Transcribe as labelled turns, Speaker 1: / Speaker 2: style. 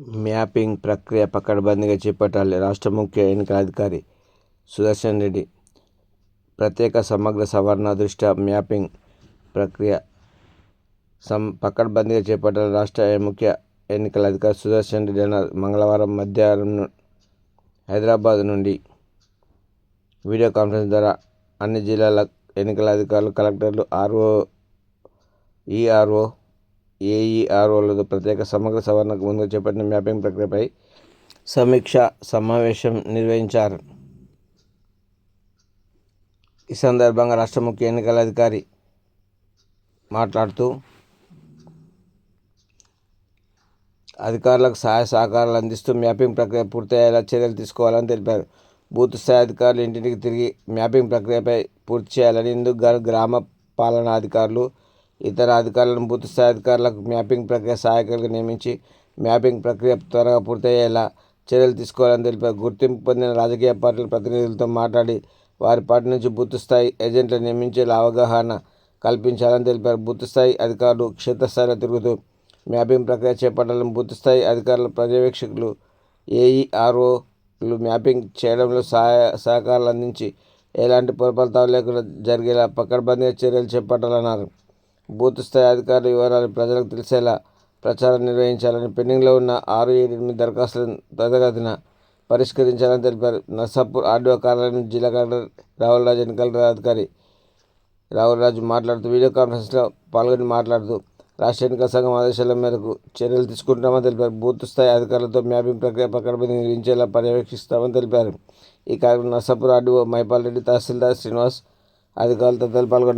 Speaker 1: Mapping ప్రక్రియ పకడ్బందీగా చేపట్టాలి. రాష్ట్ర ముఖ్య ఎన్నికల అధికారి సుదర్శన్ రెడ్డి. ప్రత్యేక సమగ్ర సవరణ దృష్ట్యా మ్యాపింగ్ ప్రక్రియ సం పకడ్బందీగా చేపట్టాలి. రాష్ట్ర ముఖ్య ఎన్నికల అధికారి సుదర్శన్ రెడ్డి అన్నారు. మంగళవారం మధ్యాహ్నం హైదరాబాద్ నుండి వీడియో కాన్ఫరెన్స్ ద్వారా అన్ని జిల్లాల ఎన్నికల అధికారులు కలెక్టర్లు ఆర్ఓ ఈఆర్ఓ ఏఈఆర్ఓలతో ప్రత్యేక సమగ్ర సవరణకు ముందుగా చేపట్టిన మ్యాపింగ్ ప్రక్రియపై సమీక్ష సమావేశం నిర్వహించారు. ఈ సందర్భంగా రాష్ట్ర ముఖ్య ఎన్నికల అధికారి మాట్లాడుతూ అధికారులకు సహాయ సహకారాలు అందిస్తూ మ్యాపింగ్ ప్రక్రియ పూర్తయ్యేలా చర్యలు తీసుకోవాలని తెలిపారు. బూత్ స్థాయి అధికారులు ఇంటింటికి తిరిగి మ్యాపింగ్ ప్రక్రియపై పూర్తి చేయాలని ఇందుకు గ్రామ పాలనా అధికారులు ఇతర అధికారులను బూత్ స్థాయి అధికారులకు మ్యాపింగ్ ప్రక్రియ సహాయకులుగా నియమించి మ్యాపింగ్ ప్రక్రియ త్వరగా పూర్తయ్యేలా చర్యలు తీసుకోవాలని తెలిపారు. గుర్తింపు పొందిన రాజకీయ పార్టీల ప్రతినిధులతో మాట్లాడి వారి పార్టీ నుంచి బూత్ స్థాయి ఏజెంట్లను నియమించేలా అవగాహన కల్పించాలని తెలిపారు. బూత్ స్థాయి అధికారులు క్షేత్రస్థాయిలో తిరుగుతూ మ్యాపింగ్ ప్రక్రియ చేపట్టాలని బూత్ స్థాయి అధికారుల పర్యవేక్షకులు ఏఈఆర్ఓలు మ్యాపింగ్ చేయడంలో సహాయ సహకారాలు అందించి ఎలాంటి పొరపాటు లేకుండా జరిగేలా పక్కడబందీగా చర్యలు చేపట్టాలన్నారు. బూత్ స్థాయి అధికారుల వివరాలు ప్రజలకు తెలిసేలా ప్రచారం నిర్వహించాలని పెండింగ్లో ఉన్న ఆరు ఏడు ఎనిమిది దరఖాస్తులను త్వరగతిన పరిష్కరించాలని తెలిపారు. నర్సాపూర్ ఆర్డీఓ కార్యాలయం జిల్లా కలెక్టర్ రాహుల్ రాజ్ ఎన్నికల అధికారి రాహుల్ రాజు మాట్లాడుతూ వీడియో కాన్ఫరెన్స్లో పాల్గొని మాట్లాడుతూ రాష్ట్ర ఎన్నికల సంఘం ఆదేశాల మేరకు చర్యలు తీసుకుంటామని తెలిపారు. బూత్ స్థాయి అధికారులతో మ్యాపింగ్ ప్రక్రియ పకడ్బందీ నిర్వహించేలా పర్యవేక్షిస్తామని తెలిపారు. ఈ కార్యక్రమం నర్సాపూర్ ఆర్డీఓ మైపాల్ రెడ్డి తహసీల్దార్ శ్రీనివాస్ అధికారులు తదితరులు పాల్గొన్నారు.